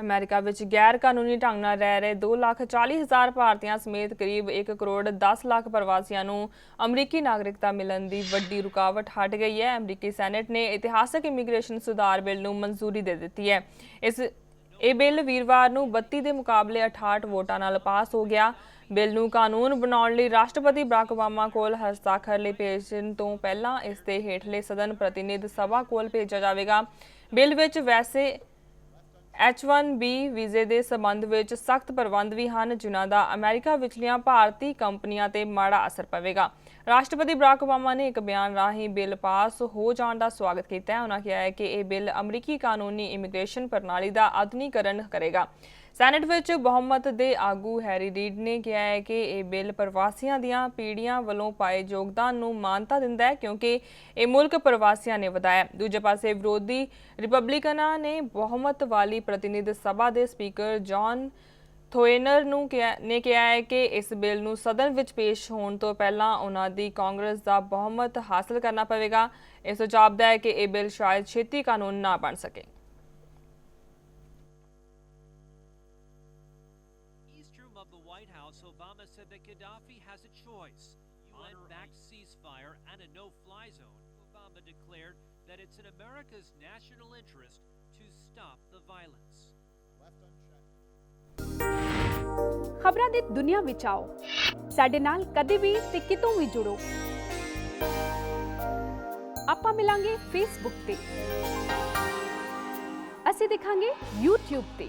America ਵਿੱਚ ਗੈਰ ਕਾਨੂੰਨੀ ਢੰਗ ਨਾਲ ਰਹਿ ਰਹੇ 2,40,000 ਭਾਰਤੀਆਂ ਸਮੇਤ ਕਰੀਬ 1 ਕਰੋੜ 10 ਲੱਖ ਪ੍ਰਵਾਸੀਆਂ ਨੂੰ ਅਮਰੀਕੀ ਨਾਗਰਿਕਤਾ ਮਿਲਣ ਦੀ ਵੱਡੀ ਰੁਕਾਵਟ ਹਟ ਗਈ ਹੈ। ਅਮਰੀਕੀ ਸੈਨੇਟ ਨੇ ਇਤਿਹਾਸਕ ਇਮੀਗ੍ਰੇਸ਼ਨ ਸੁਧਾਰ ਬਿੱਲ ਨੂੰ ਮਨਜ਼ੂਰੀ ਦੇ ਦਿੱਤੀ ਹੈ। ਇਸ ਇਹ ਬਿੱਲ ਵੀਰਵਾਰ ਨੂੰ 32 ਦੇ ਮੁਕਾਬਲੇ 68 ਵੋਟਾਂ ਨਾਲ ਪਾਸ ਹੋ ਗਿਆ। ਬਿੱਲ ਨੂੰ ਕਾਨੂੰਨ ਬਣਾਉਣ ਲਈ ਰਾਸ਼ਟਰਪਤੀ ਬਰਾਕ ਓਬਾਮਾ ਕੋਲ ਹਸਤਾਖਰ ਲਈ ਭੇਜਣ ਤੋਂ ਪਹਿਲਾਂ ਇਸ ਦੇ ਹੇਠਲੇ ਸਦਨ ਪ੍ਰਤੀਨਿਧ ਸਭਾ ਕੋਲ ਭੇਜਿਆ ਜਾਵੇਗਾ। ਬਿੱਲ ਵਿੱਚ ਵੈਸੇ H1B ਵੀਜ਼ੇ ਦੇ ਸੰਬੰਧ ਵਿੱਚ ਸਖਤ ਪ੍ਰਬੰਧ ਵੀ ਹਨ, ਜਿਨ੍ਹਾਂ ਦਾ ਅਮਰੀਕਾ ਵਿਚਲੀਆਂ ਭਾਰਤੀ ਕੰਪਨੀਆਂ ਤੇ ਮਾੜਾ ਅਸਰ ਪਵੇਗਾ। ਰਾਸ਼ਟਰਪਤੀ ਬਰਾਕ ਓਬਾਮਾ ਨੇ ਇੱਕ ਬਿਆਨ ਰਾਹੀਂ ਬਿੱਲ ਪਾਸ ਹੋ ਜਾਣ ਦਾ ਸਵਾਗਤ ਕੀਤਾ ਹੈ। ਉਹਨਾਂ ਕਿਹਾ ਹੈ ਕਿ ਇਹ ਬਿੱਲ ਅਮਰੀਕੀ ਕਾਨੂੰਨੀ ਇਮੀਗ੍ਰੇਸ਼ਨ ਪ੍ਰਣਾਲੀ ਦਾ ਆਧੁਨਿਕਰਨ ਕਰੇਗਾ। ਸੈਨੇਟ ਵਿੱਚ ਬਹੁਮਤ ਦੇ ਆਗੂ ਹੈਰੀ ਰੀਡ ਨੇ ਕਿਹਾ ਹੈ ਕਿ ਇਹ ਬਿੱਲ ਪ੍ਰਵਾਸੀਆਂ ਦੀਆਂ ਪੀੜ੍ਹੀਆਂ ਵੱਲੋਂ ਪਾਏ ਯੋਗਦਾਨ ਨੂੰ ਮਾਨਤਾ ਦਿੰਦਾ ਹੈ ਕਿਉਂਕਿ ਇਹ ਮੁਲਕ ਪ੍ਰਵਾਸੀਆਂ ਨੇ ਵਧਾਇਆ ਦੂਜੇ ਪਾਸੇ ਵਿਰੋਧੀ ਰਿਪਬਲਿਕਨਾਂ ਨੇ ਬਹੁਮਤ ਵਾਲੀ ਪ੍ਰਤੀਨਿਧ ਸਭਾ ਦੇ ਸਪੀਕਰ ਜੌਨ ਥੋਏਨਰ ਨੂੰ ਕਿਹਾ, ਨੇ ਕਿਹਾ ਹੈ ਕਿ ਇਸ ਬਿੱਲ ਨੂੰ ਸਦਨ ਵਿੱਚ ਪੇਸ਼ ਹੋਣ ਤੋਂ ਪਹਿਲਾਂ ਉਹਨਾਂ ਦੀ ਕਾਂਗਰਸ ਦਾ ਬਹੁਮਤ ਹਾਸਲ ਕਰਨਾ ਪਵੇਗਾ। ਇਹ ਸੁਝਾਵਦਾ ਹੈ ਕਿ ਇਹ ਬਿੱਲ ਸ਼ਾਇਦ ਛੇਤੀ ਕਾਨੂੰਨ ਨਾ ਬਣ ਸਕੇ। Of the White House, Obama said that Gaddafi has a choice UN-backed ceasefire and a no-fly zone. Obama declared that it's in America's national interest to stop the violence. ਖਬਰਾਂ ਦੀ ਦੁਨੀਆ ਵਿੱਚ ਆਓ ਸਾਡੇ ਨਾਲ ਕਦੇ ਵੀ ਤੇ ਕਿਤੋਂ ਵੀ ਜੁੜੋ ਆਪਾਂ ਮਿਲਾਂਗੇ ਫੇਸਬੁੱਕ ਤੇ ਅਸੀਂ ਦਿਖਾਂਗੇ YouTube ਤੇ